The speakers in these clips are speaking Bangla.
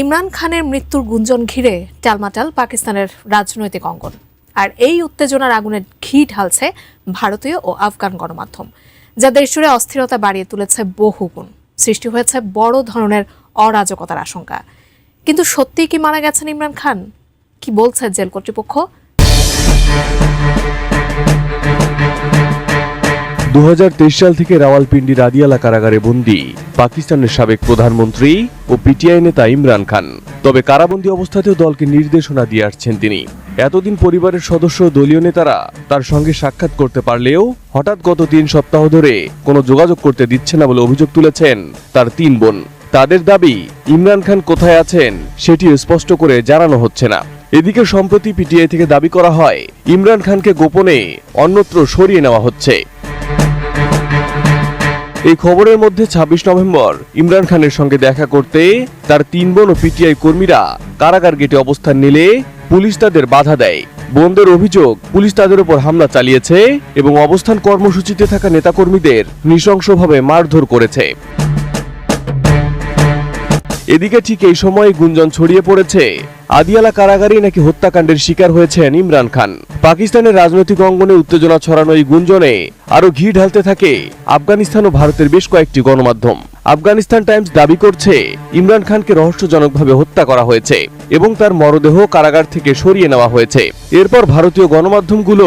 ইমরান খানের মৃত্যুর গুঞ্জন ঘিরে টালমাটাল পাকিস্তানের রাজনৈতিক অঙ্গন। আর এই উত্তেজনার আগুনে ঘি ঢালছে ভারতীয় ও আফগান গণমাধ্যম, যা দেশজুড়ে অস্থিরতা বাড়িয়ে তুলেছে বহুগুণ সৃষ্টি হয়েছে বড় ধরনের অরাজকতার আশঙ্কা। কিন্তু সত্যিই কি মারা গেছেন ইমরান খান? কি বলছে জেল কর্তৃপক্ষ? দু হাজার তেইশ সাল থেকে রাওয়ালপিন্ডি রাদিয়ালা কারাগারে বন্দী। পাকিস্তানের সাবেক প্রধানমন্ত্রী ও পিটিআই নেতা ইমরান খান। তবে কারাবন্দী অবস্থাতেও দলকে নির্দেশনা দিয়ে আসছেন তিনি। এতদিন পরিবারের সদস্য দলীয় নেতারা তার সঙ্গে সাক্ষাৎ করতে পারলেও হঠাৎ গত তিন সপ্তাহ ধরে কোনো যোগাযোগ করতে দিচ্ছে না বলে অভিযোগ তুলেছেন তার তিন বোন। তাদের দাবি, ইমরান খান কোথায় আছেন সেটি স্পষ্ট করে জানানো হচ্ছে না। এদিকে সম্প্রতি পিটিআই থেকে দাবি করা হয়, ইমরান খানকে গোপনে অন্যত্র সরিয়ে নেওয়া হচ্ছে। এই খবরের মধ্যে ২৬ নভেম্বর, ইমরান খানের সঙ্গে দেখা করতে তার তিন বোন ও পিটিআই কর্মীরা কারাগার গেটে অবস্থান নিলে পুলিশ তাদের বাধা দেয়। বোনদের অভিযোগ, পুলিশ তাদের উপর হামলা চালিয়েছে এবং অবস্থান কর্মসূচিতে থাকা নেতাকর্মীদের নৃশংসভাবে মারধর করেছে। এদিকে ঠিক এই সময় গুঞ্জন ছড়িয়ে পড়েছে আদিয়ালা কারাগারেই নাকি হত্যাকাণ্ডের শিকার হয়েছেন ইমরান খান। পাকিস্তানের রাজনৈতিক অঙ্গনে উত্তেজনা ছড়ানো এই গুঞ্জনে আরও ঘি ঢালতে থাকে আফগানিস্তান ও ভারতের বেশ কয়েকটি গণমাধ্যম। আফগানিস্তান টাইমস দাবি করছে, ইমরান খানকে রহস্যজনকভাবে হত্যা করা হয়েছে এবং তার মরদেহ কারাগার থেকে সরিয়ে নেওয়া হয়েছে। এরপর ভারতীয় গণমাধ্যমগুলো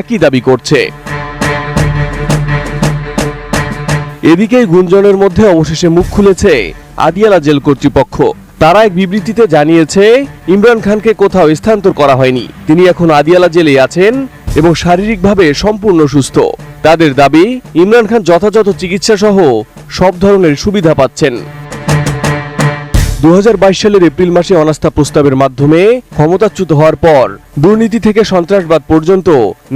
একই দাবি করছে। এদিকে গুঞ্জনের মধ্যে অবশেষে মুখ খুলেছে আদিয়ালা জেল কর্তৃপক্ষ। তারা এক বিবৃতিতে জানিয়েছে, ইমরান খানকে কোথাও স্থানান্তর করা হয়নি। তিনি এখন আদিয়ালা জেলে আছেন এবং শারীরিকভাবে সম্পূর্ণ সুস্থ। তাদের দাবি, ইমরান খান যথাযথ চিকিৎসা সহ সব ধরনের সুবিধা পাচ্ছেন। দু হাজার বাইশ সালের এপ্রিল মাসে অনাস্থা প্রস্তাবের মাধ্যমে ক্ষমতাচ্যুত হওয়ার পর দুর্নীতি থেকে সন্ত্রাসবাদ পর্যন্ত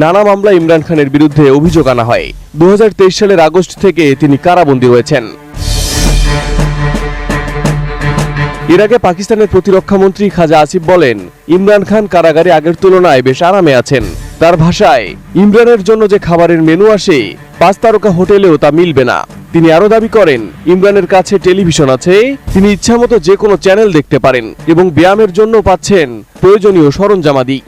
নানা মামলা ইমরান খানের বিরুদ্ধে অভিযোগ আনা হয়। দু হাজার তেইশ সালের আগস্ট থেকে তিনি কারাবন্দী রয়েছেন এর আগে পাকিস্তানের প্রতিরক্ষা মন্ত্রী খাজা আসিফ বলেন, ইমরান খান কারাগারে আগের তুলনায় বেশ আরামে আছেন। তার ভাষায়, ইমরানের জন্য যে খাবারের মেনু আসে, পাঁচ তারকা হোটেলেও তা মিলবে না। তিনি আরও দাবি করেন, ইমরানের কাছে টেলিভিশন আছে, তিনি ইচ্ছামতো যে কোনো চ্যানেল দেখতে পারেন এবং ব্যায়ামের জন্য পাচ্ছেন প্রয়োজনীয় সরঞ্জামাদি।